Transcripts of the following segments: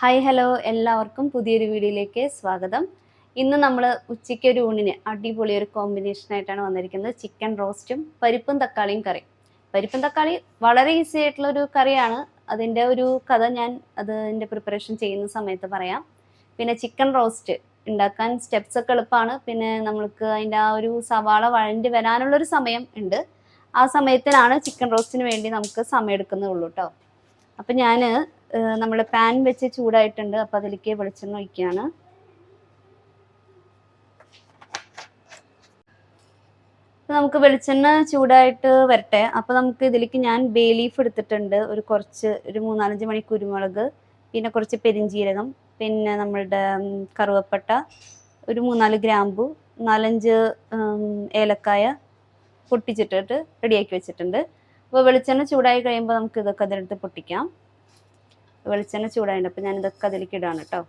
Hi hello എല്ലാവർക്കും പുതിയൊരു വീഡിയോയിലേക്ക് സ്വാഗതം. ഇന്ന് നമ്മൾ ഉച്ചയ്ക്ക് ഒരു ഊണിന് അടിപൊളി ഒരു കോമ്പിനേഷനായിട്ടാണ് വന്നിരിക്കുന്നത്. ചിക്കൻ റോസ്റ്റും പരിപ്പും തക്കാളിയും കറി. പരിപ്പും തക്കാളി വളരെ ഈസി ആയിട്ടുള്ള ഒരു കറിയാണ്. അതിന്റെ ഒരു കഥ ഞാൻ അതിന്റെ പ്രിപ്പറേഷൻ ചെയ്യുന്ന സമയത്ത് പറയാം. പിന്നെ ചിക്കൻ റോസ്റ്റ് ഉണ്ടാക്കാൻ സ്റ്റെപ്സ് ഒക്കെ എളുപ്പമാണ്. പിന്നെ നമ്മൾക്ക് അതിന്റെ ആ ഒരു സവാള വഴണ്ടി വരാനുള്ളൊരു സമയം ഉണ്ട്. ആ സമയത്തിനാണ് ചിക്കൻ റോസ്റ്റിന് വേണ്ടി നമുക്ക് സമയം എടുക്കുന്നുള്ളൂ കേട്ടോ അപ്പം ഞാൻ നമ്മൾ പാൻ വെച്ച് ചൂടായിട്ടുണ്ട്. അപ്പം അതിലേക്ക് വെളിച്ചെണ്ണ ഒഴിക്കുകയാണ്. നമുക്ക് വെളിച്ചെണ്ണ ചൂടായിട്ട് വരട്ടെ. അപ്പോൾ നമുക്ക് ഇതിലേക്ക് ഞാൻ ബേ ലീഫ് എടുത്തിട്ടുണ്ട്. ഒരു കുറച്ച് ഒരു മൂന്നാലഞ്ച് മണി കുരുമുളക് പിന്നെ കുറച്ച് പെരിഞ്ചീരകം പിന്നെ നമ്മളുടെ കറുവപ്പട്ട ഒരു മൂന്നാൽ ഗ്രാമ്പു നാലഞ്ച് ഏലക്കായ പൊട്ടിച്ചിട്ടിട്ട് റെഡിയാക്കി വെച്ചിട്ടുണ്ട്. അപ്പോൾ വെളിച്ചെണ്ണ ചൂടായി കഴിയുമ്പോൾ നമുക്ക് ഇതൊക്കെ അതിനടുത്ത് പൊട്ടിക്കാം. വെളിച്ചെണ്ണ ചൂടായിട്ട് അപ്പോൾ ഞാനിതൊക്കെ അതിലേക്ക് ഇടാണ് കേട്ടോ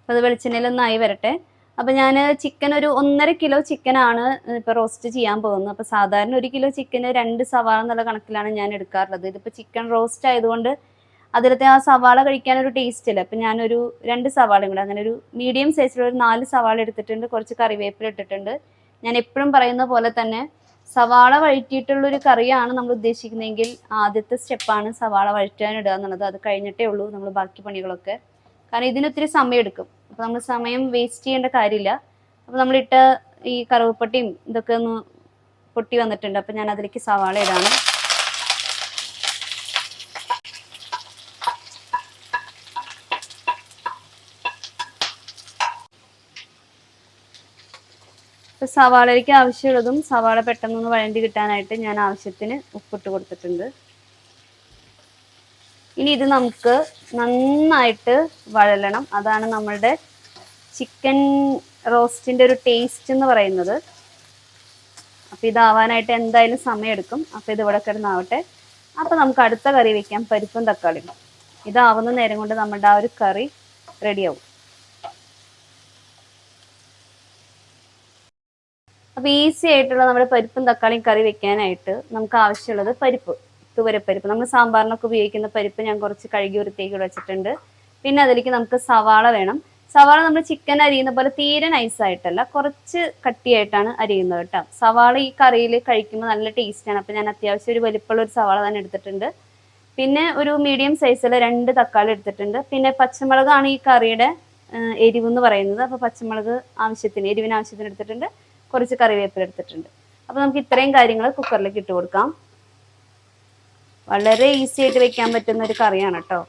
അപ്പോൾ അത് വെളിച്ചെണ്ണയിലൊന്നായി വരട്ടെ. അപ്പോൾ ഞാൻ ചിക്കൻ ഒരു ഒന്നര കിലോ ചിക്കനാണ് ഇപ്പോൾ റോസ്റ്റ് ചെയ്യാൻ പോകുന്നത്. അപ്പോൾ സാധാരണ ഒരു കിലോ ചിക്കന് രണ്ട് സവാള എന്നുള്ള കണക്കിലാണ് ഞാൻ എടുക്കാറുള്ളത്. ഇതിപ്പോൾ ചിക്കൻ റോസ്റ്റ് ആയതുകൊണ്ട് അതിലത്തെ ആ സവാള കഴിക്കാനൊരു ടേസ്റ്റ് ഇല്ല. അപ്പം ഞാനൊരു രണ്ട് സവാളയും കൂടെ അങ്ങനെ ഒരു മീഡിയം സൈസിലുള്ള ഒരു നാല് സവാള എടുത്തിട്ടുണ്ട്. കുറച്ച് കറിവേപ്പില ഇട്ടിട്ടുണ്ട്. ഞാൻ എപ്പോഴും പറയുന്ന പോലെ തന്നെ സവാള വഴറ്റിയിട്ടുള്ളൊരു കറിയാണ് നമ്മൾ ഉദ്ദേശിക്കുന്നതെങ്കിൽ ആദ്യത്തെ സ്റ്റെപ്പാണ് സവാള വഴറ്റാനിടുക എന്നുള്ളത്. അത് കഴിഞ്ഞിട്ടേ ഉള്ളൂ നമ്മൾ ബാക്കി പണികളൊക്കെ. കാരണം ഇതിനൊത്തിരി സമയം എടുക്കും അപ്പോൾ നമ്മൾ സമയം വേസ്റ്റ് ചെയ്യേണ്ട കാര്യമില്ല. അപ്പോൾ നമ്മളിട്ട ഈ കറുവപ്പട്ടിയും ഇതൊക്കെ ഒന്ന് പൊട്ടി വന്നിട്ടുണ്ട്. അപ്പോൾ ഞാൻ അതിലേക്ക് സവാള ഇടാണ്. ഇപ്പോൾ സവാളയ്ക്ക് ആവശ്യമുള്ളതും സവാള പെട്ടെന്നൊന്ന് വഴണ്ടി കിട്ടാനായിട്ട് ഞാൻ ആവശ്യത്തിന് ഉപ്പിട്ട് കൊടുത്തിട്ടുണ്ട്. ഇനി ഇത് നമുക്ക് നന്നായിട്ട് വഴലണം. അതാണ് നമ്മളുടെ ചിക്കൻ റോസ്റ്റിന്റെ ഒരു ടേസ്റ്റ് എന്ന് പറയുന്നത്. അപ്പോൾ ഇതാവാനായിട്ട് എന്തായാലും സമയമെടുക്കും. അപ്പോൾ ഇത് ഇവിടെ കിടന്നാവട്ടെ. അപ്പോൾ നമുക്ക് അടുത്ത കറി വെക്കാം. പരിപ്പും തക്കാളിയും. ഇതാവുന്ന നേരം കൊണ്ട് നമ്മുടെ ആ ഒരു കറി റെഡിയാവും അപ്പോൾ ഈസി ആയിട്ടുള്ള നമ്മുടെ പരിപ്പും തക്കാളിയും കറി വെക്കാനായിട്ട് നമുക്ക് ആവശ്യമുള്ളത് പരിപ്പ് തുവരപ്പരിപ്പ്. നമ്മൾ സാമ്പാറിനൊക്കെ ഉപയോഗിക്കുന്ന പരിപ്പ് ഞാൻ കുറച്ച് കഴുകി വൃത്തിയാക്കി വെച്ചിട്ടുണ്ട്. പിന്നെ അതിലേക്ക് നമുക്ക് സവാള വേണം. സവാള നമ്മൾ ചിക്കൻ അരിയുന്ന പോലെ തീരെ നൈസായിട്ടല്ല കുറച്ച് കട്ടിയായിട്ടാണ് അരിയുന്നത് കേട്ടോ. സവാള ഈ കറിയിൽ കഴിക്കുമ്പോൾ നല്ല ടേസ്റ്റാണ് അപ്പോൾ ഞാൻ അത്യാവശ്യം ഒരു വലിപ്പമുള്ള ഒരു സവാള തന്നെ എടുത്തിട്ടുണ്ട്. പിന്നെ ഒരു മീഡിയം സൈസിൽ രണ്ട് തക്കാളി എടുത്തിട്ടുണ്ട്. പിന്നെ പച്ചമുളകാണ് ഈ കറിയുടെ എരിവ് എന്ന് പറയുന്നത്. അപ്പോൾ പച്ചമുളക് ആവശ്യത്തിന് എരിവിന് ആവശ്യത്തിന് എടുത്തിട്ടുണ്ട്. കുറച്ച് കറിവേപ്പില എടുത്തിട്ടുണ്ട്. അപ്പോൾ നമുക്ക് ഇത്രയും കാര്യങ്ങൾ കുക്കറിലേക്ക് ഇട്ട് കൊടുക്കാം. വളരെ ഈസി ആയിട്ട് വെക്കാൻ പറ്റുന്ന ഒരു കറിയാണ് കേട്ടോ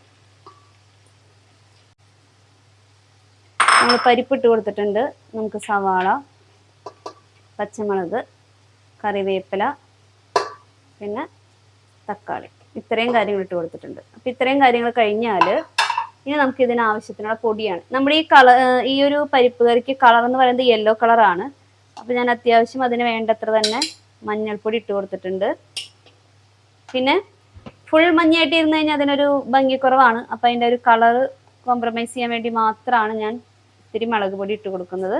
നമ്മൾ പരിപ്പിട്ട് കൊടുത്തിട്ടുണ്ട്. നമുക്ക് സവാള പച്ചമുളക് കറിവേപ്പില പിന്നെ തക്കാളി. ഇത്രയും കാര്യങ്ങൾ ഇട്ട് കൊടുത്തിട്ടുണ്ട്. അപ്പൊ ഇത്രയും കാര്യങ്ങൾ കഴിഞ്ഞാൽ ഇനി നമുക്ക് ഇതിന് ആവശ്യത്തിനുള്ള പൊടിയാണ്. നമ്മുടെ ഈ കളർ ഈ ഒരു പരിപ്പ് കറിക്ക് കളർ എന്ന് പറയുന്നത് യെല്ലോ കളറാണ് അപ്പോൾ ഞാൻ അത്യാവശ്യം അതിന് വേണ്ടത്ര തന്നെ മഞ്ഞൾപ്പൊടി ഇട്ട് കൊടുത്തിട്ടുണ്ട്. പിന്നെ ഫുൾ മഞ്ഞയായിട്ട് ഇരുന്ന് കഴിഞ്ഞാൽ അതിനൊരു ഭംഗിക്കുറവാണ് അപ്പം അതിന്റെ ഒരു കളർ കോംപ്രമൈസ് ചെയ്യാൻ വേണ്ടി മാത്രമാണ് ഞാൻ ഇത്തിരി മുളക് പൊടി ഇട്ട് കൊടുക്കുന്നത്.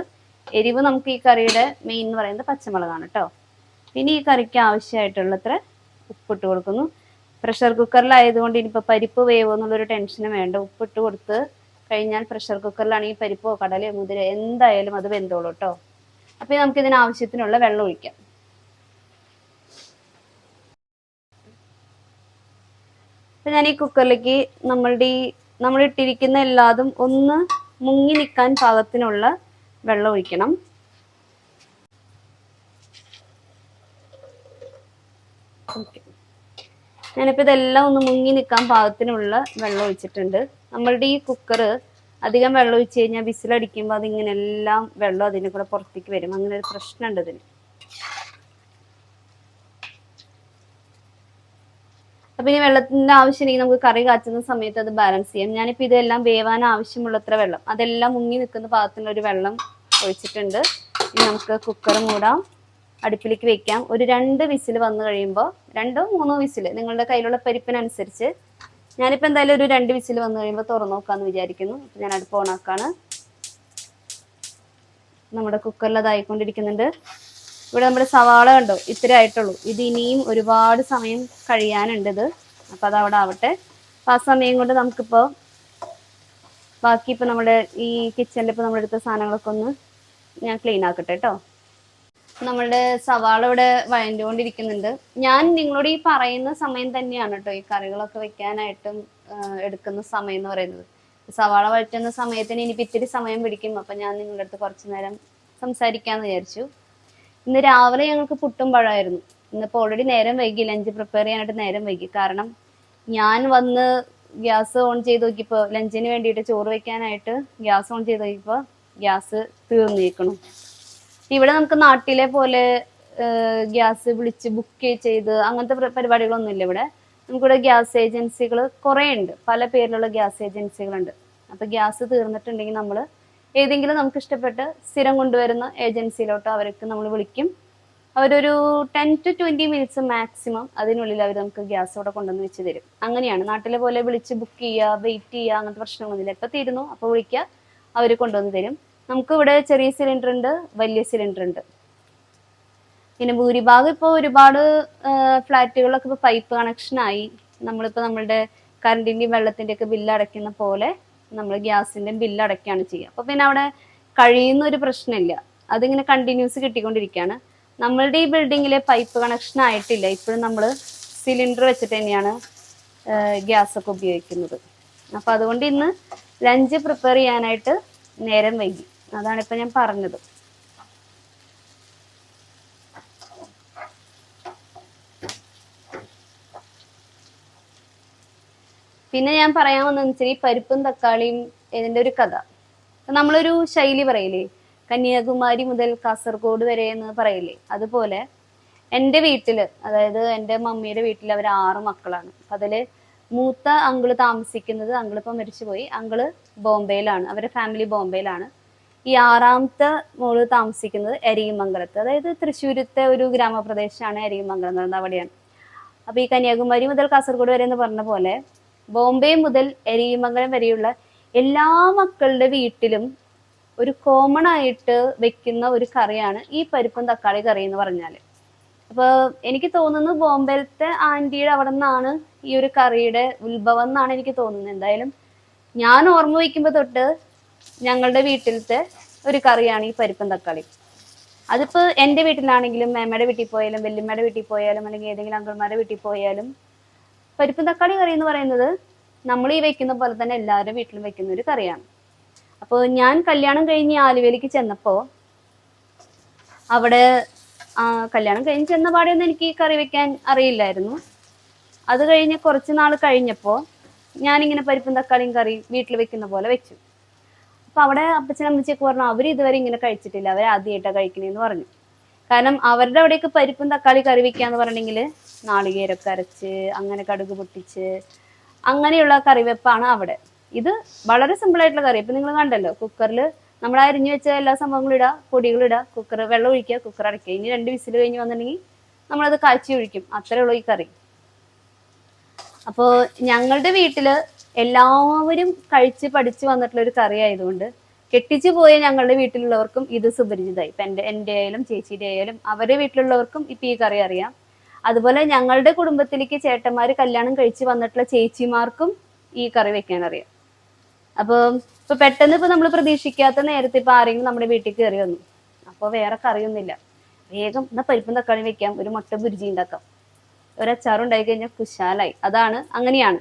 എരിവ് നമുക്ക് ഈ കറിയുടെ മെയിൻ എന്ന് പറയുന്നത് പച്ചമുളകാണ് കേട്ടോ പിന്നെ ഈ കറിക്ക് ആവശ്യമായിട്ടുള്ളത്ര ഉപ്പിട്ട് കൊടുക്കുന്നു. പ്രഷർ കുക്കറിലായതുകൊണ്ട് ഇനിയിപ്പോൾ പരിപ്പ് വേവോ എന്നുള്ളൊരു ടെൻഷനും വേണ്ട. ഉപ്പിട്ട് കൊടുത്ത് കഴിഞ്ഞാൽ പ്രഷർ കുക്കറിലാണെങ്കിൽ പരിപ്പോ കടലയോ മുതിര എന്തായാലും അത് വെന്തോളൂ കേട്ടോ അപ്പോൾ നമുക്ക് ഇതിന് ആവശ്യത്തിനുള്ള വെള്ളം ഒഴിക്കാം. ഞാൻ ഈ കുക്കറിലേക്ക് നമ്മളുടെ ഈ നമ്മൾ ഇട്ടിരിക്കുന്ന എല്ലാതും ഒന്ന് മുങ്ങി നിൽക്കാൻ പാകത്തിനുള്ള വെള്ളം ഒഴിക്കണം. ഓക്കെ. ഞാനിപ്പോൾ ഇതെല്ലാം ഒന്ന് മുങ്ങി നിൽക്കാൻ പാകത്തിനുള്ള വെള്ളം ഒഴിച്ചിട്ടുണ്ട്. നമ്മളുടെ ഈ കുക്കർ അധികം വെള്ളം ഒഴിച്ച് കഴിഞ്ഞാൽ വിസിലടിക്കുമ്പോൾ അതിങ്ങനെ എല്ലാം വെള്ളം അതിന്റെ കൂടെ പുറത്തേക്ക് വരും. അങ്ങനെ ഒരു പ്രശ്നമുണ്ട് ഇതിന്. അപ്പൊ ഇനി വെള്ളത്തിന്റെ ആവശ്യമില്ലെങ്കിൽ നമുക്ക് കറി കാച്ചുന്ന സമയത്ത് അത് ബാലൻസ് ചെയ്യാം. ഞാനിപ്പോ ഇതെല്ലാം വേവാൻ ആവശ്യമുള്ളത്ര വെള്ളം. അതെല്ലാം മുങ്ങി നിൽക്കുന്ന പാകത്തിനുള്ള ഒരു വെള്ളം ഒഴിച്ചിട്ടുണ്ട്. ഇനി നമുക്ക് കുക്കർ മൂടാം. അടുപ്പിലേക്ക് വെക്കാം. ഒരു രണ്ട് വിസിൽ വന്നു കഴിയുമ്പോൾ രണ്ടോ മൂന്നോ വിസിൽ നിങ്ങളുടെ കയ്യിലുള്ള പരിപ്പിനനുസരിച്ച് ഞാനിപ്പോൾ എന്തായാലും ഒരു രണ്ട് വിസിൽ വന്നു കഴിയുമ്പോൾ തുറന്നു നോക്കാമെന്ന് വിചാരിക്കുന്നു. അപ്പോൾ ഞാൻ അടുപ്പ് ഓണാക്കാണ് നമ്മുടെ കുക്കറിൽ അതായിക്കൊണ്ടിരിക്കുന്നുണ്ട് ഇവിടെ നമ്മുടെ സവാള കണ്ടോ? ഇത്ര ആയിട്ടുള്ളൂ. ഇത് ഇനിയും ഒരുപാട് സമയം കഴിയാനുണ്ട് ഇത്. അപ്പം അതവിടെ ആവട്ടെ. അപ്പം ആ സമയം കൊണ്ട് നമുക്കിപ്പോൾ ബാക്കി ഇപ്പം നമ്മുടെ ഈ കിച്ചണിൽ ഇപ്പോൾ നമ്മളെടുത്ത സാധനങ്ങളൊക്കെ ഒന്ന് ഞാൻ ക്ലീൻ ആക്കട്ടെ കേട്ടോ നമ്മളുടെ സവാള ഇവിടെ വഴണ്ടുകൊണ്ടിരിക്കുന്നുണ്ട്. ഞാൻ നിങ്ങളോട് ഈ പറയുന്ന സമയം തന്നെയാണ് കേട്ടോ ഈ കറികളൊക്കെ വെക്കാനായിട്ടും എടുക്കുന്ന സമയം എന്ന് പറയുന്നത്. സവാള വഴറ്റുന്ന സമയത്തിന് ഇനിയിപ്പോൾ ഇത്തിരി സമയം പിടിക്കും. അപ്പം ഞാൻ നിങ്ങളുടെ അടുത്ത് കുറച്ച് നേരം സംസാരിക്കാമെന്ന് വിചാരിച്ചു. ഇന്ന് രാവിലെ ഞങ്ങൾക്ക് പുട്ടും പഴമായിരുന്നു. ഇന്നിപ്പോൾ ഓൾറെഡി നേരം വൈകി. ലഞ്ച് പ്രിപ്പയർ ചെയ്യാനായിട്ട് നേരം വൈകി. കാരണം ഞാൻ വന്ന് ഗ്യാസ് ഓൺ ചെയ്ത് നോക്കിയപ്പോൾ ലഞ്ചിന് വേണ്ടിയിട്ട് ചോറ് വെക്കാനായിട്ട് ഗ്യാസ് ഓൺ ചെയ്ത് നോക്കിയപ്പോൾ ഗ്യാസ് തീർന്നിരിക്കണം ഇവിടെ നമുക്ക് നാട്ടിലെ പോലെ ഗ്യാസ് വിളിച്ച് ബുക്ക് ചെയ്ത് അങ്ങനത്തെ പരിപാടികളൊന്നും പരിപാടികളൊന്നുമില്ല ഇവിടെ. നമുക്കിവിടെ ഗ്യാസ് ഏജൻസികൾ കുറേ ഉണ്ട് പല പേരിലുള്ള ഗ്യാസ് ഏജൻസികളുണ്ട്. അപ്പോൾ ഗ്യാസ് തീർന്നിട്ടുണ്ടെങ്കിൽ നമ്മൾ ഏതെങ്കിലും നമുക്ക് ഇഷ്ടപ്പെട്ട് സ്ഥിരം കൊണ്ടുവരുന്ന ഏജൻസിയിലോട്ട് അവർക്ക് നമ്മൾ വിളിക്കും. അവരൊരു ten to twenty minutes maximum അതിനുള്ളിൽ അവർ നമുക്ക് ഗ്യാസ് ഇവിടെ കൊണ്ടുവന്ന് വെച്ച് തരും. അങ്ങനെയാണ്. നാട്ടിലെ പോലെ വിളിച്ച് ബുക്ക് ചെയ്യുക വെയിറ്റ് ചെയ്യുക അങ്ങനത്തെ പ്രശ്നങ്ങളൊന്നുമില്ല. എപ്പോൾ തീരുന്നു അപ്പോൾ വിളിക്കുക അവർ കൊണ്ടുവന്ന് തരും. നമുക്ക് ഇവിടെ ചെറിയ സിലിണ്ടർ ഉണ്ട് വലിയ സിലിണ്ടർ ഉണ്ട്. പിന്നെ ഭൂരിഭാഗം ഇപ്പോൾ ഒരുപാട് ഫ്ലാറ്റുകളൊക്കെ ഇപ്പോൾ പൈപ്പ് കണക്ഷനായി നമ്മളിപ്പോൾ നമ്മളുടെ കറണ്ടിന്റെയും വെള്ളത്തിന്റെയൊക്കെ ബില്ല് അടയ്ക്കുന്ന പോലെ നമ്മൾ ഗ്യാസിന്റെയും ബില്ല് അടയ്ക്കുകയാണ് ചെയ്യുക. അപ്പോൾ പിന്നെ അവിടെ കഴിയുന്ന ഒരു പ്രശ്നമില്ല. അതിങ്ങനെ കണ്ടിന്യൂസ് കിട്ടിക്കൊണ്ടിരിക്കുകയാണ്. നമ്മളുടെ ഈ ബിൽഡിങ്ങിലെ പൈപ്പ് കണക്ഷൻ ആയിട്ടില്ല. ഇപ്പോഴും നമ്മൾ സിലിണ്ടർ വെച്ചിട്ട് തന്നെയാണ് ഗ്യാസ് ഒക്കെ ഉപയോഗിക്കുന്നത്. അപ്പോൾ അതുകൊണ്ട് ഇന്ന് ലഞ്ച് പ്രിപ്പയർ ചെയ്യാനായിട്ട് നേരം വൈകി. അതാണ് ഇപ്പം ഞാൻ പറഞ്ഞത്. പിന്നെ ഞാൻ പറയാൻ വന്നതെന്ന് വെച്ചാൽ ഈ പരിപ്പും തക്കാളിയും ഇതിന്റെ ഒരു കഥ. നമ്മളൊരു ശൈലി പറയില്ലേ കന്യാകുമാരി മുതൽ കാസർഗോഡ് വരെ എന്ന് പറയില്ലേ അതുപോലെ എന്റെ വീട്ടിൽ അതായത് എന്റെ മമ്മിയുടെ വീട്ടിൽ അവർ ആറ് മക്കളാണ്. അപ്പൊ അതിൽ മൂത്ത അങ്കിൾ താമസിക്കുന്നത് അങ്കിളിപ്പം മരിച്ചുപോയി. അങ്കിൾ ബോംബെയിലാണ് അവരുടെ ഫാമിലി ബോംബെയിലാണ്. ഈ ആറാമത്തെ മോൾ താമസിക്കുന്നത് എരിയമംഗലത്ത്. അതായത് തൃശ്ശൂരത്തെ ഒരു ഗ്രാമപ്രദേശമാണ് എരിയമംഗലം എന്ന് പറയുന്നത് അവിടെയാണ്. അപ്പൊ ഈ കന്യാകുമാരി മുതൽ കാസർഗോഡ് വരെ എന്ന് പറഞ്ഞ പോലെ ബോംബെ മുതൽ എരിയമംഗലം വരെയുള്ള എല്ലാ മക്കളുടെ വീട്ടിലും ഒരു കോമൺ ആയിട്ട് വെക്കുന്ന ഒരു കറിയാണ് ഈ പരിപ്പും തക്കാളി കറി എന്ന് പറഞ്ഞാൽ അപ്പൊ എനിക്ക് തോന്നുന്നു ബോംബെയിലത്തെ ആന്റിയുടെ അവിടെ നിന്നാണ് ഈ ഒരു കറിയുടെ ഉത്ഭവം എന്നാണ് എനിക്ക് തോന്നുന്നത്. എന്തായാലും ഞാൻ ഓർമ്മ വയ്ക്കുമ്പോൾ തൊട്ട് ഞങ്ങളുടെ വീട്ടിലത്തെ ഒരു കറിയാണ് ഈ പരിപ്പും തക്കാളി അതിപ്പോ എന്റെ വീട്ടിലാണെങ്കിലും മേമ്മയുടെ വീട്ടിൽ പോയാലും വല്യമ്മയുടെ വീട്ടിൽ പോയാലും അല്ലെങ്കിൽ ഏതെങ്കിലും അങ്കിൾമാരുടെ വീട്ടിൽ പോയാലും പരിപ്പും തക്കാളി കറി എന്ന് പറയുന്നത് നമ്മൾ ഈ വെക്കുന്ന പോലെ തന്നെ എല്ലാവരുടെ വീട്ടിലും വെക്കുന്ന ഒരു കറിയാണ്. അപ്പോൾ ഞാൻ കല്യാണം കഴിഞ്ഞ് ആലുവയിലേക്ക് ചെന്നപ്പോൾ അവിടെ കല്യാണം കഴിഞ്ഞ് ചെന്ന പാടെയൊന്നും എനിക്ക് കറി വെക്കാൻ അറിയില്ലായിരുന്നു. അത് കഴിഞ്ഞ് കുറച്ച് നാൾ കഴിഞ്ഞപ്പോൾ ഞാനിങ്ങനെ പരിപ്പും തക്കാളിയും കറി വീട്ടിൽ വെക്കുന്ന പോലെ വെച്ചു. അപ്പൊ അവിടെ അപ്പച്ചൻ അമ്മച്ചിയൊക്കെ പറഞ്ഞു അവർ ഇതുവരെ ഇങ്ങനെ കഴിച്ചിട്ടില്ല. അവർ ആദ്യമായിട്ടാണ് കഴിക്കണേന്ന് പറഞ്ഞു. കാരണം അവരുടെ അവിടെയൊക്കെ പരിപ്പും തക്കാളി കറി വെക്കാന്ന് പറഞ്ഞെങ്കിൽ നാളികേരൊക്കെ അരച്ച് അങ്ങനെ കടുക് പൊട്ടിച്ച് അങ്ങനെയുള്ള കറിവെപ്പാണ് അവിടെ. ഇത് വളരെ സിമ്പിൾ ആയിട്ടുള്ള കറി. ഇപ്പൊ നിങ്ങൾ കണ്ടല്ലോ കുക്കറിൽ നമ്മൾ അരിഞ്ഞു വെച്ച എല്ലാ സംഭവങ്ങളും ഇടുക പൊടികൾ ഇടുക കുക്കർ വെള്ളം ഒഴിക്കുക കുക്കർ അടയ്ക്കുക. ഇനി രണ്ട് വിസിൽ കഴിഞ്ഞ് വന്നിട്ടുണ്ടെങ്കിൽ നമ്മളത് കാച്ചി ഒഴിക്കും. അത്രേ ഉള്ളൂ ഈ കറി. അപ്പോൾ ഞങ്ങളുടെ വീട്ടിൽ എല്ലാവരും കഴിച്ച് പഠിച്ചു വന്നിട്ടുള്ള ഒരു കറി ആയതുകൊണ്ട് കെട്ടിച്ചു പോയ ഞങ്ങളുടെ വീട്ടിലുള്ളവർക്കും ഇത് സുപരിചിതമായി. ഇപ്പം എന്റെ എന്റെ ആയാലും ചേച്ചിയുടെ ആയാലും അവരുടെ വീട്ടിലുള്ളവർക്കും ഇപ്പം ഈ കറി അറിയാം. അതുപോലെ ഞങ്ങളുടെ കുടുംബത്തിലേക്ക് ചേട്ടന്മാർ കല്യാണം കഴിച്ച് വന്നിട്ടുള്ള ചേച്ചിമാർക്കും ഈ കറി വെക്കാൻ അറിയാം. അപ്പോൾ ഇപ്പൊ പെട്ടെന്ന് ഇപ്പൊ നമ്മൾ പ്രതീക്ഷിക്കാത്ത നേരത്തെ ഇപ്പൊ ആരെങ്കിലും നമ്മുടെ വീട്ടിൽ കയറി വന്നു. അപ്പോൾ വേറെ കറിയൊന്നുമില്ല. വേഗം എന്നാ പരിപ്പും തക്കാളി വെക്കാം. ഒരു മുട്ട ബുരുചി ഉണ്ടാക്കാം ഒരു അച്ചാറുണ്ടായി കഴിഞ്ഞാൽ കുശാലായി. അതാണ് അങ്ങനെയാണ്.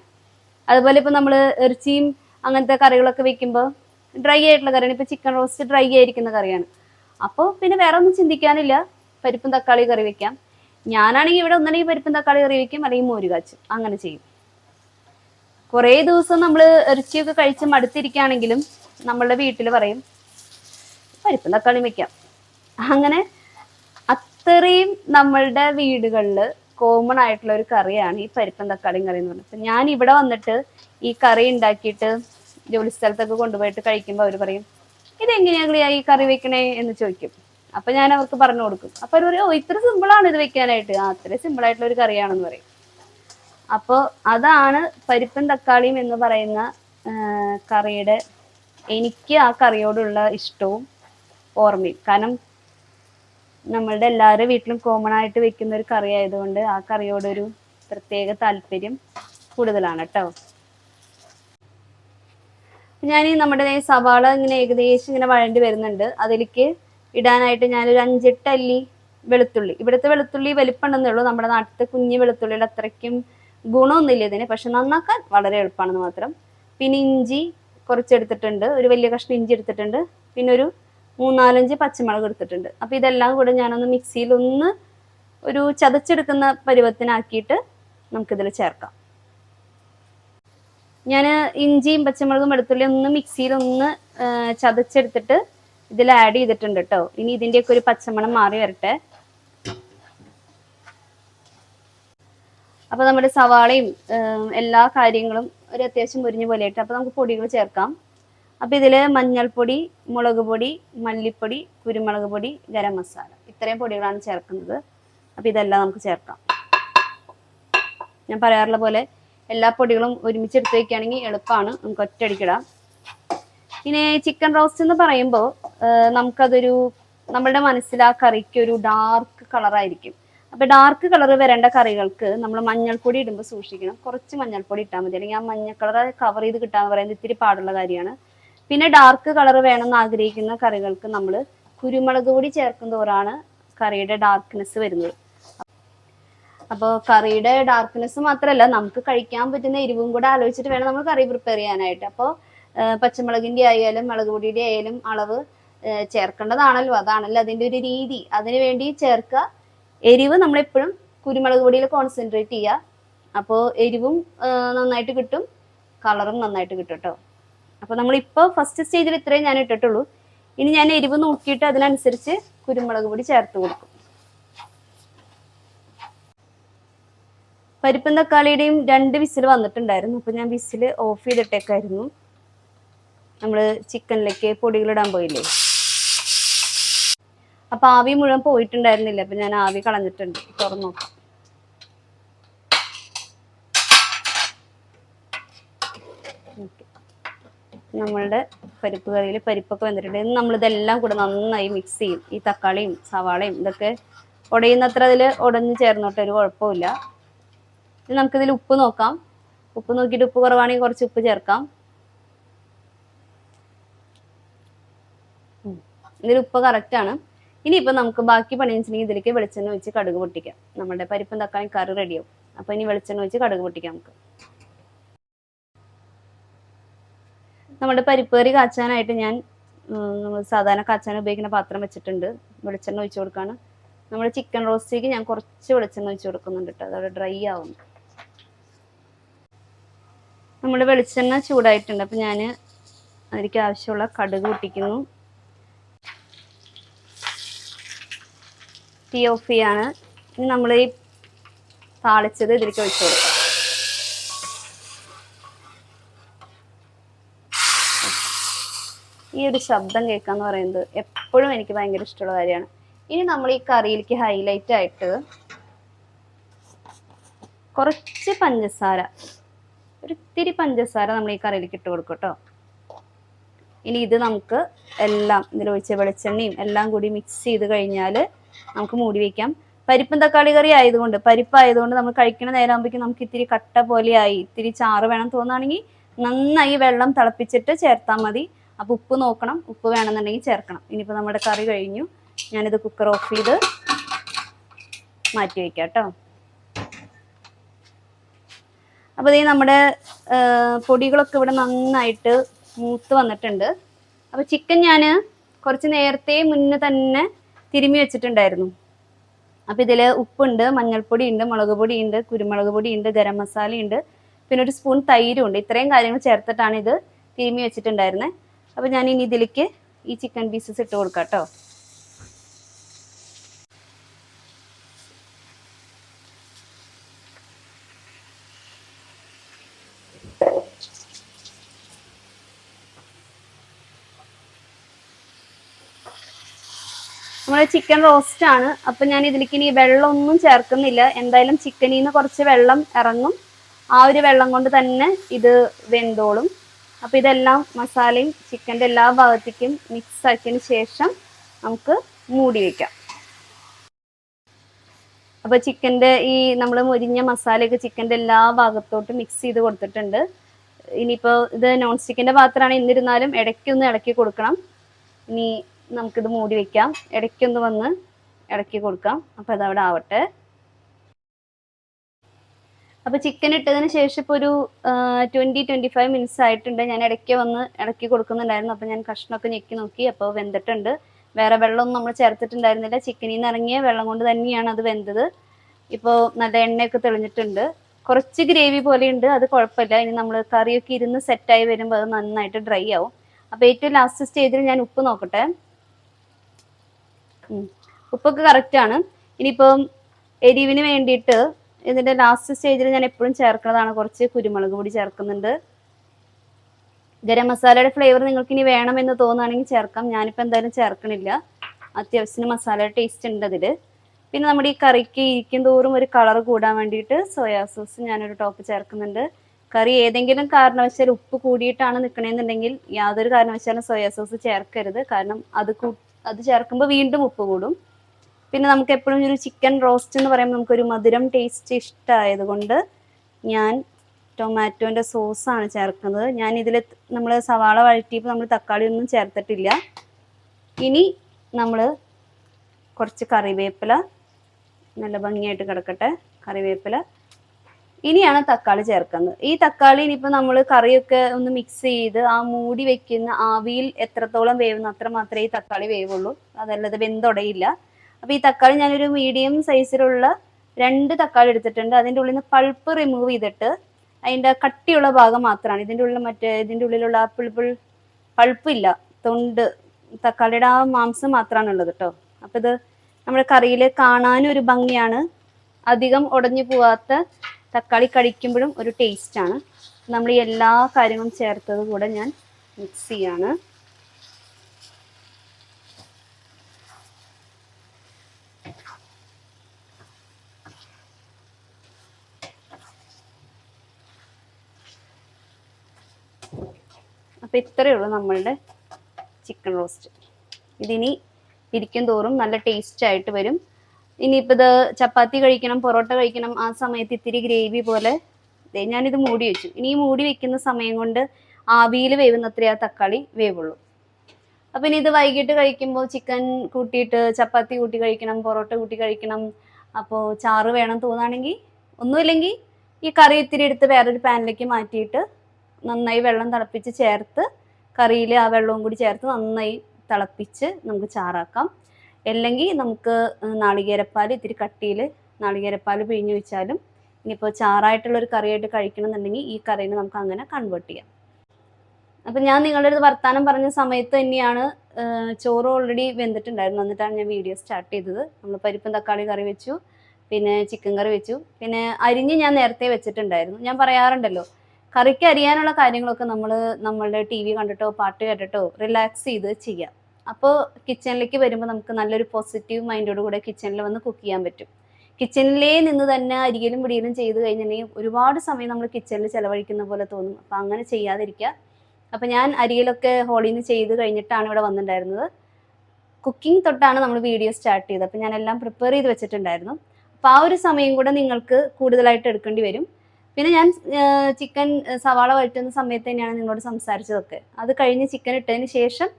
അതുപോലെ ഇപ്പം നമ്മൾ ഇറച്ചിയും അങ്ങനത്തെ കറികളൊക്കെ വെക്കുമ്പോൾ ഡ്രൈ ആയിട്ടുള്ള കറിയാണ്. ഇപ്പം ചിക്കൻ റോസ്റ്റ് ഡ്രൈ ആയിരിക്കുന്ന കറിയാണ്. അപ്പോൾ പിന്നെ വേറെ ഒന്നും ചിന്തിക്കാനില്ല. പരിപ്പും തക്കാളി കറി വെക്കാം. ഞാനാണെങ്കിൽ ഇവിടെ ഒന്നല്ലെങ്കിൽ പരിപ്പും തക്കാളി കറി വെക്കും. അല്ലെങ്കിൽ മോര് അങ്ങനെ ചെയ്യും. കുറേ ദിവസം നമ്മൾ ഇറച്ചിയൊക്കെ കഴിച്ച് മടുത്തിരിക്കുകയാണെങ്കിലും നമ്മളുടെ വീട്ടിൽ പറയും പരിപ്പും തക്കാളി വെക്കാം. അങ്ങനെ അത്രയും നമ്മളുടെ വീടുകളിൽ കോമൺ ആയിട്ടുള്ള ഒരു കറിയാണ് ഈ പരിപ്പൻ തക്കാളിയും കറി എന്ന് പറയുന്നത് ഞാൻ ഇവിടെ വന്നിട്ട് ഈ കറി ഉണ്ടാക്കിയിട്ട് ജോലി സ്ഥലത്തൊക്കെ കൊണ്ടുപോയിട്ട് കഴിക്കുമ്പോൾ അവർ പറയും ഇതെങ്ങനെയാ ഈ കറി വെക്കണേ? എന്ന് ചോദിക്കും. അപ്പൊ ഞാൻ അവർക്ക് പറഞ്ഞു കൊടുക്കും. അപ്പൊ അവർ പറയും ഓ ഇത്ര സിമ്പിളാണ് ഇത് വെക്കാനായിട്ട്. ആ അത്ര സിമ്പിൾ ആയിട്ടുള്ള ഒരു കറിയാണെന്ന് പറയും. അപ്പോൾ അതാണ് പരിപ്പൻ തക്കാളിയും എന്ന് പറയുന്ന കറിയുടെ എനിക്ക് ആ കറിയോടുള്ള ഇഷ്ടവും ഓർമ്മയും. കാരണം നമ്മളുടെ എല്ലാവരുടെ വീട്ടിലും കോമൺ ആയിട്ട് വെക്കുന്ന ഒരു കറി ആയതുകൊണ്ട് ആ കറിയോടൊരു പ്രത്യേക താല്പര്യം കൂടുതലാണ് കേട്ടോ. ഞാൻ ഈ നമ്മുടെ സവാള ഇങ്ങനെ ഏകദേശം ഇങ്ങനെ വഴണ്ടി വരുന്നുണ്ട്. അതിലേക്ക് ഇടാനായിട്ട് ഞാനൊരു അഞ്ചെട്ട് അല്ലി വെളുത്തുള്ളി. ഇവിടുത്തെ വെളുത്തുള്ളി വലിപ്പമുണ്ടെന്നേ ഉള്ളൂ. നമ്മുടെ നാട്ടിലത്തെ കുഞ്ഞു വെളുത്തുള്ളിയുടെ അത്രയ്ക്കും ഗുണമൊന്നുമില്ല ഇതിന്. പക്ഷെ നന്നാക്കാൻ വളരെ എളുപ്പമാണെന്ന് മാത്രം. പിന്നെ ഇഞ്ചി കുറച്ചെടുത്തിട്ടുണ്ട്. ഒരു വലിയ കഷ്ണം ഇഞ്ചി എടുത്തിട്ടുണ്ട്. പിന്നെ ഒരു മൂന്നാലഞ്ച് പച്ചമുളക് എടുത്തിട്ടുണ്ട്. അപ്പോൾ ഇതെല്ലാം കൂടെ ഞാനൊന്ന് മിക്സിയിൽ ഒന്ന് ഒരു ചതച്ചെടുക്കുന്ന പരുവത്തിനാക്കിയിട്ട് നമുക്കിതിൽ ചേർക്കാം. ഞാൻ ഇഞ്ചിയും പച്ചമുളകും വെളുത്തുള്ളിയും ഒന്ന് മിക്സിയിൽ ഒന്ന് ചതച്ചെടുത്തിട്ട് ഇതിൽ ആഡ് ചെയ്തിട്ടുണ്ട് കേട്ടോ ഇനി ഇതിന്റെയൊക്കെ ഒരു പച്ചമണം മാറി വരട്ടെ. അപ്പോൾ നമ്മുടെ സവാളയും എല്ലാ കാര്യങ്ങളും ഒരു അത്യാവശ്യം മുരിഞ്ഞ പോലെ ആയിട്ട് അപ്പോൾ നമുക്ക് പൊടികൾ ചേർക്കാം. അപ്പോൾ ഇതിൽ മഞ്ഞൾപ്പൊടി മുളക് പൊടി മല്ലിപ്പൊടി കുരുമുളക് പൊടി ഗരം മസാല. ഇത്രയും പൊടികളാണ് ചേർക്കുന്നത്. അപ്പോൾ ഇതെല്ലാം നമുക്ക് ചേർക്കാം. ഞാൻ പറയാറുള്ള പോലെ എല്ലാ പൊടികളും ഒരുമിച്ച് എടുത്ത് വയ്ക്കുകയാണെങ്കിൽ എളുപ്പമാണ്. നമുക്ക് ഒറ്റയടിക്കിടാം പിന്നെ ചിക്കൻ റോസ്റ്റ് എന്ന് പറയുമ്പോൾ നമുക്കതൊരു നമ്മളുടെ മനസ്സിൽ ആ കറിക്ക് ഒരു ഡാർക്ക് കളറായിരിക്കും. അപ്പൊ ഡാർക്ക് കളർ വരേണ്ട കറികൾക്ക് നമ്മൾ മഞ്ഞൾപ്പൊടി ഇടുമ്പോൾ സൂക്ഷിക്കണം. കുറച്ച് മഞ്ഞൾപ്പൊടി ഇട്ടാൽ മതി. അല്ലെങ്കിൽ ആ മഞ്ഞ കളർ കവർ ചെയ്ത് കിട്ടാന്ന് പറയുന്നത് ഇത്തിരി പാടുള്ള കാര്യമാണ്. പിന്നെ ഡാർക്ക് കളർ വേണമെന്ന് ആഗ്രഹിക്കുന്ന കറികൾക്ക് നമ്മൾ കുരുമുളക് പൊടി ചേർക്കും തോറാണ് കറിയുടെ ഡാർക്ക്നെസ് വരുന്നത്. അപ്പോൾ കറിയുടെ ഡാർക്ക്നെസ് മാത്രമല്ല നമുക്ക് കഴിക്കാൻ പറ്റുന്ന എരിവും കൂടെ ആലോചിച്ചിട്ട് വേണം നമ്മൾ കറി പ്രിപ്പയർ ചെയ്യാനായിട്ട്. അപ്പോൾ പച്ചമുളകിന്റെ ആയാലും മുളക് പൊടിയുടെ ആയാലും അളവ് ചേർക്കേണ്ടതാണല്ലോ. അതാണല്ലോ അതിന്റെ ഒരു രീതി. അതിനു വേണ്ടി ചേർക്കുക. എരിവ് നമ്മളെപ്പോഴും കുരുമുളക് പൊടിയിൽ കോൺസെൻട്രേറ്റ് ചെയ്യുക. അപ്പോൾ എരിവും നന്നായിട്ട് കിട്ടും. കളറും നന്നായിട്ട് കിട്ടും കേട്ടോ അപ്പോൾ നമ്മളിപ്പോൾ ഫസ്റ്റ് സ്റ്റേജിൽ ഇത്രയും ഞാൻ ഇട്ടിട്ടുള്ളൂ. ഇനി ഞാൻ എരിവ് നോക്കിയിട്ട് അതിനനുസരിച്ച് കുരുമുളക് പൊടി ചേർത്ത് കൊടുക്കും. പരിപ്പും തക്കാളിയുടെയും രണ്ട് വിസിൽ വന്നിട്ടുണ്ടായിരുന്നു. അപ്പോൾ ഞാൻ വിസിൽ ഓഫ് ചെയ്തിട്ടേക്കായിരുന്നു. നമ്മൾ ചിക്കനിലേക്ക് പൊടികളിടാൻ പോയില്ലേ? അപ്പൊ ആവി മുഴുവൻ പോയിട്ടുണ്ടായിരുന്നില്ല. അപ്പൊ ഞാൻ ആവി കളഞ്ഞിട്ടുണ്ട്. തുറന്നു നോക്കാം. നമ്മളുടെ പരിപ്പ് കറിയിൽ പരിപ്പൊക്കെ വന്നിട്ടുണ്ട്. ഇനി നമ്മളിതെല്ലാം കൂടെ നന്നായി മിക്സ് ചെയ്യും. ഈ തക്കാളിയും സവാളയും ഇതൊക്കെ ഉടയുന്നത്ര അതിൽ ഉടഞ്ഞ് ചേർന്നോട്ടെ ഒരു കുഴപ്പമില്ല ഇനി നമുക്കിതിൽ ഉപ്പ് നോക്കാം. ഉപ്പ് നോക്കിയിട്ട് ഉപ്പ് കുറവാണെങ്കിൽ കുറച്ച് ഉപ്പ് ചേർക്കാം. ഇതിൽ ഉപ്പ് കറക്റ്റ് ആണ്. ഇനിയിപ്പോൾ നമുക്ക് ബാക്കി പണി വെച്ചിട്ടുണ്ടെങ്കിൽ ഇതിലേക്ക് വെളിച്ചെണ്ണ ഒഴിച്ച് കടുക് പൊട്ടിക്കാം. നമ്മുടെ പരിപ്പും തക്കാളി കറി റെഡിയാവും അപ്പോൾ ഇനി വെളിച്ചെണ്ണ ഒഴിച്ച് കടുക് പൊട്ടിക്കാം നമുക്ക്. നമ്മുടെ പരിപ്പ് കറി കാച്ചാനായിട്ട് ഞാൻ സാധാരണ കാച്ചാൻ ഉപയോഗിക്കുന്ന പാത്രം വെച്ചിട്ടുണ്ട്. വെളിച്ചെണ്ണ ഒഴിച്ചു കൊടുക്കാണ്. നമ്മുടെ ചിക്കൻ റോസ്റ്റിലേക്ക് ഞാൻ കുറച്ച് വെളിച്ചെണ്ണ ഒഴിച്ചു കൊടുക്കുന്നുണ്ട് കേട്ടോ. അതവിടെ ഡ്രൈ ആവും നമ്മുടെ വെളിച്ചെണ്ണ ചൂടായിട്ടുണ്ട്. അപ്പം ഞാൻ അതിലേക്ക് ആവശ്യമുള്ള കടുക് പൊട്ടിക്കുന്നു. തീ ഓഫ് ചെയ്യാണ്. ഇനി നമ്മൾ ഈ താളിച്ചത് ഇതിലേക്ക് ഒഴിച്ചു കൊടുക്കാം. ഈ ഒരു ശബ്ദം കേൾക്കുക എന്ന് പറയുന്നത് എപ്പോഴും എനിക്ക് ഭയങ്കര ഇഷ്ടമുള്ള കാര്യമാണ്. ഇനി നമ്മൾ ഈ കറിയിലേക്ക് ഹൈലൈറ്റ് ആയിട്ട് കുറച്ച് പഞ്ചസാര ഒരു ഇത്തിരി പഞ്ചസാര നമ്മൾ ഈ കറിയിലേക്ക് ഇട്ട് കൊടുക്കും കേട്ടോ. ഇനി ഇത് നമുക്ക് എല്ലാം ഇതിലൊഴിച്ച വെളിച്ചെണ്ണയും എല്ലാം കൂടി മിക്സ് ചെയ്ത് കഴിഞ്ഞാൽ നമുക്ക് മൂടി വയ്ക്കാം പരിപ്പും തക്കാളി കറി ആയതുകൊണ്ട് പരിപ്പായതുകൊണ്ട് നമ്മൾ കഴിക്കുന്ന നേരം ആകുമ്പോഴേക്കും നമുക്ക് ഇത്തിരി കട്ട പോലെയായി ഇത്തിരി ചാറ് വേണം തോന്നുകയാണെങ്കിൽ നന്നായി വെള്ളം തിളപ്പിച്ചിട്ട് ചേർത്താൽ മതി. അപ്പോൾ ഉപ്പ് നോക്കണം. ഉപ്പ് വേണമെന്നുണ്ടെങ്കിൽ ചേർക്കണം. ഇനിയിപ്പോൾ നമ്മുടെ കറി കഴിഞ്ഞു. ഞാനിത് കുക്കർ ഓഫ് ചെയ്ത് മാറ്റി വയ്ക്കാം കേട്ടോ. അപ്പോൾ ഇതേ നമ്മുടെ പൊടികളൊക്കെ ഇവിടെ നന്നായിട്ട് മൂത്ത് വന്നിട്ടുണ്ട്. അപ്പോൾ ചിക്കൻ ഞാൻ കുറച്ച് നേരത്തെ മുന്നേ തന്നെ തിരുമ്മി വെച്ചിട്ടുണ്ടായിരുന്നു. അപ്പോൾ ഇതിൽ ഉപ്പുണ്ട് മഞ്ഞൾപ്പൊടി ഉണ്ട് മുളക് പൊടി ഉണ്ട് കുരുമുളക് പൊടി ഉണ്ട് ഗരം മസാല ഉണ്ട് പിന്നെ ഒരു സ്പൂൺ തൈരും ഉണ്ട് ഇത്രയും കാര്യങ്ങൾ ചേർത്തിട്ടാണ് ഇത് തിരുമ്മി വെച്ചിട്ടുണ്ടായിരുന്നത് അപ്പോൾ ഞാൻ ഇനി ഇതിലേക്ക് ഈ ചിക്കൻ പീസസ് ഇട്ട് കൊടുക്കാം കേട്ടോ നമ്മുടെ ചിക്കൻ റോസ്റ്റ് ആണ്. അപ്പൊ ഞാൻ ഇതിലേക്ക് ഇനി വെള്ളമൊന്നും ചേർക്കുന്നില്ല. എന്തായാലും ചിക്കനിൽ നിന്ന് കുറച്ച് വെള്ളം ഇറങ്ങും. ആ ഒരു വെള്ളം കൊണ്ട് തന്നെ ഇത് വെന്തോളും. അപ്പൊ ഇതെല്ലാം മസാലയും ചിക്കന്റെ എല്ലാ ഭാഗത്തേക്കും മിക്സ് ആക്കിയതിന് ശേഷം നമുക്ക് മൂടി വെക്കാം. അപ്പോൾ ചിക്കന്റെ ഈ നമ്മൾ മുരിഞ്ഞ മസാലയൊക്കെ ചിക്കന്റെ എല്ലാ ഭാഗത്തോട്ടും മിക്സ് ചെയ്ത് കൊടുത്തിട്ടുണ്ട്. ഇനിയിപ്പോൾ ഇത് നോൺ സ്റ്റിക്കിന്റെ പാത്രമാണ്. എന്നിരുന്നാലും ഇടയ്ക്കൊന്ന് ഇളക്കി കൊടുക്കണം. ഇനി നമുക്കിത് മൂടി വെക്കാം. ഇടയ്ക്കൊന്ന് വന്ന് ഇളക്കി കൊടുക്കാം. അപ്പോൾ അതവിടെ ആവട്ടെ. അപ്പോൾ ചിക്കൻ ഇട്ടതിന് ശേഷം ഇപ്പൊ ഒരു ട്വന്റി ട്വന്റി ഫൈവ് മിനിറ്റ്സ് ആയിട്ടുണ്ട്. ഞാൻ ഇടയ്ക്ക് വന്ന് ഇടയ്ക്ക് കൊടുക്കുന്നുണ്ടായിരുന്നു. അപ്പോൾ ഞാൻ കഷ്ണമൊക്കെ ഞെക്കി നോക്കി. അപ്പോൾ വെന്തിട്ടുണ്ട്. വേറെ വെള്ളമൊന്നും നമ്മൾ ചേർത്തിട്ടുണ്ടായിരുന്നില്ല. ചിക്കനിൽ നിന്ന് ഇറങ്ങിയ വെള്ളം കൊണ്ട് തന്നെയാണ് അത് വെന്തത്. ഇപ്പോൾ നല്ല എണ്ണയൊക്കെ തെളിഞ്ഞിട്ടുണ്ട്. കുറച്ച് ഗ്രേവി പോലെ ഉണ്ട്. അത് കുഴപ്പമില്ല. ഇനി നമ്മൾ കറിയൊക്കെ ഇരുന്ന് സെറ്റായി വരുമ്പോൾ അത് നന്നായിട്ട് ഡ്രൈ ആവും. അപ്പോൾ ഏറ്റവും ലാസ്റ്റ് സ്റ്റേജിൽ ഞാൻ ഉപ്പ് നോക്കട്ടെ. ഉപ്പൊക്കെ കറക്റ്റാണ് ഇനിയിപ്പം എരിവിന് വേണ്ടിയിട്ട് ഇതിന്റെ ലാസ്റ്റ് സ്റ്റേജിൽ ഞാൻ എപ്പോഴും ചേർക്കുന്നതാണ്. കുറച്ച് കുരുമുളക് പൊടി ചേർക്കുന്നുണ്ട്. ഗരം മസാലയുടെ ഫ്ലേവർ നിങ്ങൾക്ക് ഇനി വേണമെന്ന് തോന്നുകയാണെങ്കിൽ ചേർക്കാം. ഞാനിപ്പോൾ എന്തായാലും ചേർക്കണില്ല. അത്യാവശ്യത്തിന് മസാലയുടെ ടേസ്റ്റ് ഉണ്ട് അതിൽ പിന്നെ നമ്മുടെ ഈ കറിക്ക് ഇരിക്കും തോറും ഒരു കളർ കൂടാൻ വേണ്ടിയിട്ട് സോയാ സോസ് ഞാനൊരു ടോപ്പ് ചേർക്കുന്നുണ്ട്. കറി ഏതെങ്കിലും കാരണവശാൽ ഉപ്പ് കൂടിയിട്ടാണ് നിൽക്കണമെന്നുണ്ടെങ്കിൽ യാതൊരു കാരണവശാലും സോയാ സോസ് ചേർക്കരുത്. കാരണം അത് അത് ചേർക്കുമ്പോൾ വീണ്ടും ഉപ്പ് കൂടും. പിന്നെ നമുക്ക് എപ്പോഴും ഒരു ചിക്കൻ റോസ്റ്റ് എന്ന് പറയുമ്പോൾ നമുക്കൊരു മധുരം ടേസ്റ്റ് ഇഷ്ടമായത് കൊണ്ട് ഞാൻ ടൊമാറ്റോന്റെ സോസാണ് ചേർക്കുന്നത്. ഞാൻ ഇതിൽ നമ്മൾ സവാള വഴറ്റിയപ്പോൾ നമ്മൾ തക്കാളി ഒന്നും ചേർത്തിട്ടില്ല. ഇനി നമ്മൾ കുറച്ച് കറിവേപ്പില നല്ല ഭംഗിയായിട്ട് കിടക്കട്ടെ കറിവേപ്പില. ഇനിയാണ് തക്കാളി ചേർക്കുന്നത്. ഈ തക്കാളി ഇനിയിപ്പോൾ നമ്മൾ കറിയൊക്കെ ഒന്ന് മിക്സ് ചെയ്ത് ആ മൂടി വെക്കുന്ന ആവിയിൽ എത്രത്തോളം വേവുന്ന അത്ര മാത്രമേ ഈ തക്കാളി വേവുള്ളൂ. അതല്ലാതെ വെന്തുടയില്ല. അപ്പോൾ ഈ തക്കാളി ഞാനൊരു മീഡിയം സൈസിലുള്ള രണ്ട് തക്കാളി എടുത്തിട്ടുണ്ട്. അതിന്റെ ഉള്ളിൽ നിന്ന് പൾപ്പ് റിമൂവ് ചെയ്തിട്ട് അതിന്റെ കട്ടിയുള്ള ഭാഗം മാത്രമാണ് ഇതിന്റെ ഉള്ളിൽ മറ്റേ ഇതിന്റെ ഉള്ളിലുള്ള ആ പൾപ്പ് പൾപ്പില്ല തൊണ്ട് തക്കാളിയുടെ ആ മാംസം മാത്രമാണ് ഉള്ളത് കേട്ടോ അപ്പോൾ ഇത് നമ്മുടെ കറിയിൽ കാണാനും ഒരു ഭംഗിയാണ്. അധികം ഉടഞ്ഞു പോവാത്ത തക്കാളി കഴിക്കുമ്പോഴും ഒരു ടേസ്റ്റാണ് നമ്മൾ എല്ലാ കാര്യങ്ങളും ചേർത്തത് കൂടെ ഞാൻ മിക്സ് ചെയ്യാണ്. അപ്പോൾ ഇത്രയേ ഉള്ളൂ നമ്മളുടെ ചിക്കൻ റോസ്റ്റ് ഇതിനി ഇരിക്കും തോറും നല്ല ടേസ്റ്റ് ആയിട്ട് വരും. ഇനിയിപ്പോൾ ഇത് ചപ്പാത്തി കഴിക്കണം പൊറോട്ട കഴിക്കണം ആ സമയത്ത് ഇത്തിരി ഗ്രേവി പോലെ ഞാനിത് മൂടി വെച്ചു. ഇനി മൂടി വെക്കുന്ന സമയം കൊണ്ട് ആവിയിൽ വേവുന്നത്രേ ആ തക്കാളി വേവുള്ളൂ. അപ്പം ഇനി ഇത് വൈകിട്ട് കഴിക്കുമ്പോൾ ചിക്കൻ കൂട്ടിയിട്ട് ചപ്പാത്തി കൂട്ടി കഴിക്കണം പൊറോട്ട കൂട്ടി കഴിക്കണം. അപ്പോൾ ചാറ് വേണം തോന്നുകയാണെങ്കിൽ ഒന്നുമില്ലെങ്കിൽ ഈ കറി ഇത്തിരി എടുത്ത് വേറൊരു പാനിലേക്ക് മാറ്റിയിട്ട് നന്നായി വെള്ളം തിളപ്പിച്ച് ചേർത്ത് കറിയിൽ ആ വെള്ളവും കൂടി ചേർത്ത് നന്നായി തിളപ്പിച്ച് നമുക്ക് ചാറാക്കാം. അല്ലെങ്കിൽ നമുക്ക് നാളികേരപ്പാൽ ഇത്തിരി കട്ടിയിൽ നാളികേരപ്പാൽ പിഴിഞ്ഞു വെച്ചാലും ഇനിയിപ്പോൾ ചാറായിട്ടുള്ള ഒരു കറിയായിട്ട് കഴിക്കണമെന്നുണ്ടെങ്കിൽ ഈ കറീനെ നമുക്ക് അങ്ങനെ കൺവേർട്ട് ചെയ്യാം. അപ്പം ഞാൻ നിങ്ങളുടെ അടുത്ത് വർത്താനം പറഞ്ഞ സമയത്ത് തന്നെയാണ് ചോറ് ഓൾറെഡി വെന്തിട്ടുണ്ടായിരുന്നു. എന്നിട്ടാണ് ഞാൻ വീഡിയോ സ്റ്റാർട്ട് ചെയ്തത്. നമ്മൾ പരിപ്പും തക്കാളി കറി വെച്ചു പിന്നെ ചിക്കൻ കറി വെച്ചു. പിന്നെ അരിഞ്ഞ് ഞാൻ നേരത്തെ വെച്ചിട്ടുണ്ടായിരുന്നു. ഞാൻ പറയാറുണ്ടല്ലോ കറിക്ക് അറിയാനുള്ള കാര്യങ്ങളൊക്കെ നമ്മൾ നമ്മളുടെ ടി വി കണ്ടിട്ടോ പാട്ട് കേട്ടിട്ടോ റിലാക്സ് ചെയ്ത് ചെയ്യാം. അപ്പോൾ കിച്ചണിലേക്ക് വരുമ്പോൾ നമുക്ക് നല്ലൊരു പോസിറ്റീവ് മൈൻഡോട് കൂടെ കിച്ചണിൽ വന്ന് കുക്ക് ചെയ്യാൻ പറ്റും. കിച്ചണിലേ നിന്ന് തന്നെ അരിയലും പിടിയലും ചെയ്ത് കഴിഞ്ഞിട്ടുണ്ടെങ്കിൽ ഒരുപാട് സമയം നമ്മൾ കിച്ചണിൽ ചിലവഴിക്കുന്ന പോലെ തോന്നും. അപ്പം അങ്ങനെ ചെയ്യാതിരിക്കുക അപ്പം ഞാൻ അരിയലൊക്കെ ഹോളിൽ നിന്ന് ചെയ്ത് കഴിഞ്ഞിട്ടാണ് ഇവിടെ വന്നിട്ടുണ്ടായിരുന്നത്. കുക്കിംഗ് തൊട്ടാണ് നമ്മൾ വീഡിയോ സ്റ്റാർട്ട് ചെയ്തത്. അപ്പം ഞാൻ എല്ലാം പ്രിപ്പയർ ചെയ്ത് വെച്ചിട്ടുണ്ടായിരുന്നു. അപ്പോൾ ആ ഒരു സമയം കൂടെ നിങ്ങൾക്ക് കൂടുതലായിട്ട് എടുക്കേണ്ടി വരും. പിന്നെ ഞാൻ ചിക്കൻ സവാള വഴറ്റുന്ന സമയത്ത് തന്നെയാണ് നിങ്ങളോട് സംസാരിച്ചതൊക്കെ. അത് കഴിഞ്ഞ് ചിക്കൻ ഇട്ടതിന് ശേഷം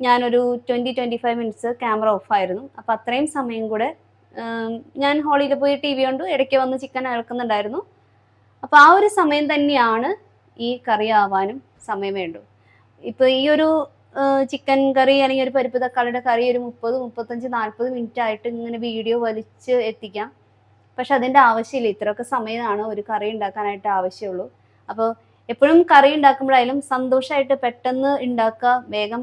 ഞാനൊരു twenty twenty five minutes camera ഓഫായിരുന്നു അപ്പോൾ അത്രയും സമയം കൂടെ ഞാൻ ഹോളിൽ പോയി ടി വി കണ്ടു. ഇടയ്ക്ക് വന്ന് ചിക്കൻ ഇളക്കുന്നുണ്ടായിരുന്നു അപ്പോൾ ആ ഒരു സമയം തന്നെയാണ് ഈ കറി ആവാനും സമയം വേണ്ടു. ഇപ്പോൾ ഈ ഒരു ചിക്കൻ കറി അല്ലെങ്കിൽ ഒരു പരിപ്പ് തക്കാളിയുടെ കറി ഒരു മുപ്പത് മുപ്പത്തഞ്ച് നാൽപ്പത് മിനിറ്റ് ആയിട്ട് ഇങ്ങനെ വീഡിയോ വലിച്ച് എത്തിക്കാം. പക്ഷെ അതിന്റെ ആവശ്യമില്ല. ഇത്രയൊക്കെ സമയമാണ് ഒരു കറി ഉണ്ടാക്കാനായിട്ട് ആവശ്യമുള്ളൂ. അപ്പോൾ എപ്പോഴും കറി ഉണ്ടാക്കുമ്പോഴായാലും സന്തോഷമായിട്ട് പെട്ടെന്ന് ഉണ്ടാക്കുക വേഗം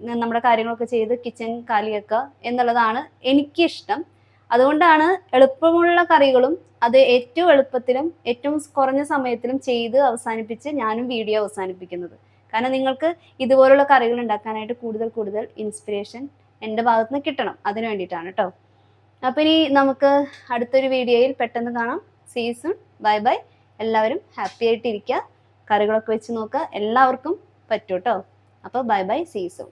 നമ്മുടെ കാര്യങ്ങളൊക്കെ ചെയ്ത് കിച്ചൺ കാലിയാക്കുക എന്നുള്ളതാണ് എനിക്കിഷ്ടം. അതുകൊണ്ടാണ് എളുപ്പമുള്ള കറികളും അത് ഏറ്റവും എളുപ്പത്തിലും ഏറ്റവും കുറഞ്ഞ സമയത്തിലും ചെയ്ത് അവസാനിപ്പിച്ച് ഞാനും വീഡിയോ അവസാനിപ്പിക്കുന്നത്. കാരണം നിങ്ങൾക്ക് ഇതുപോലുള്ള കറികൾ ഉണ്ടാക്കാനായിട്ട് കൂടുതൽ കൂടുതൽ ഇൻസ്പിറേഷൻ എന്റെ ഭാഗത്തുനിന്ന് കിട്ടണം. അതിന് വേണ്ടിയിട്ടാണ് കേട്ടോ. അപ്പോൾ ഇനി നമുക്ക് അടുത്തൊരു വീഡിയോയിൽ പെട്ടെന്ന് കാണാം. സീസൺ ബൈ ബൈ എല്ലാവരും ഹാപ്പി ആയിട്ടിരിക്കുക കറികളൊക്കെ വെച്ച് നോക്കുക എല്ലാവർക്കും പറ്റൂട്ടോ. അപ്പോൾ ബൈ ബൈ സീസൺ